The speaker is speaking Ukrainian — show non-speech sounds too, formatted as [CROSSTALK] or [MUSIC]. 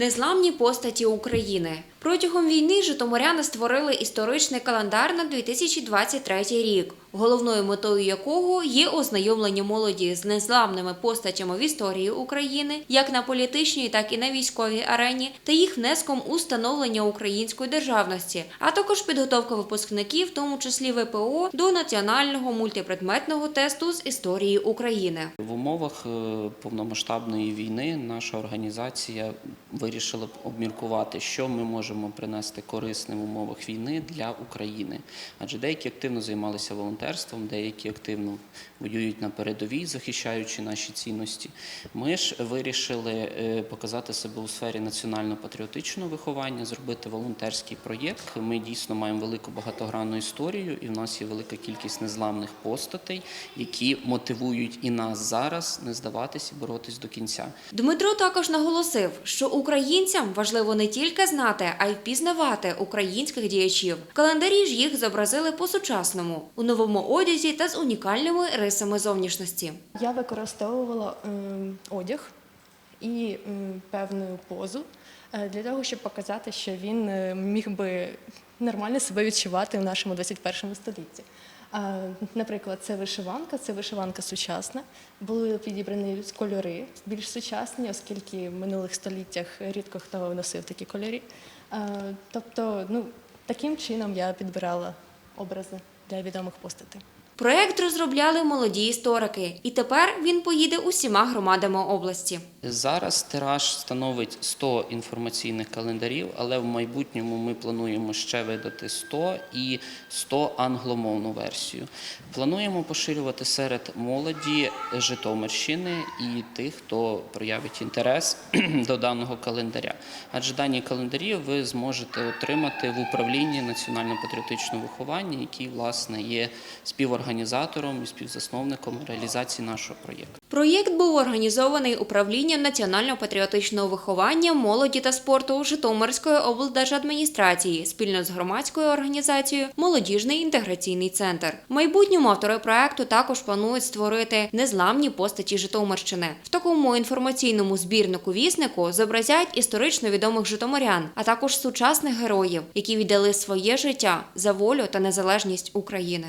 Незламні постаті України. Протягом війни житомиряни створили історичний календар на 2023 рік, головною метою якого є ознайомлення молоді з незламними постатями в історії України, як на політичній, так і на військовій арені, та їх внеском у становлення української державності, а також підготовка випускників, в тому числі ВПО, до національного мультипредметного тесту з історії України. В умовах е, повномасштабної війни наша організація вирішила обміркувати, що ми можемо принести корисним в умовах війни для України. Адже деякі активно займалися волонтерством, деякі активно воюють на передовій, захищаючи наші цінності. Ми ж вирішили е, показати себе у сфері національно-патріотичного виховання, зробити волонтерський проєкт. Ми дійсно маємо велику багатогранну історію, і в нас є велика кількість незламних постатей, які мотивують і нас зараз не здаватись і боротись до кінця. Дмитро також наголосив, що українцям важливо не тільки знати, а й впізнавати українських діячів. В календарі ж їх зобразили по-сучасному у новому одязі та з унікальними рисами зовнішності. Я використовувала ем, одяг і ем, певну позу е, для того, щоб показати, що він е, міг би нормально себе відчувати в нашому 21 столітті. Наприклад, це вишиванка, це вишиванка сучасна. Були підібрані кольори більш сучасні, оскільки в минулих століттях рідко хто носив такі кольори. Тобто, ну, таким чином я підбирала образи для відомих постатей. Проект розробляли молоді історики, і тепер він поїде усіма громадами області. Зараз тираж становить 100 інформаційних календарів, але в майбутньому ми плануємо ще видати 100 і 100 англомовну версію. Плануємо поширювати серед молоді Житомирщини і тих, хто проявить інтерес [CLEARS THROAT] до даного календаря. Адже дані календарі ви зможете отримати в управлінні національно-патріотичного виховання, який власне є співорганізатором і співзасновником реалізації нашого проєкту. Проєкт був організований управлінням національно-патріотичного виховання, молоді та спорту Житомирської облдержадміністрації спільно з громадською організацією Молодіжний інтеграційний центр. В майбутньому автори проекту також планують створити незламні постаті Житомирщини. В такому інформаційному збірнику віснику зобразять історично відомих житомирян, а також сучасних героїв, які віддали своє життя за волю та незалежність України.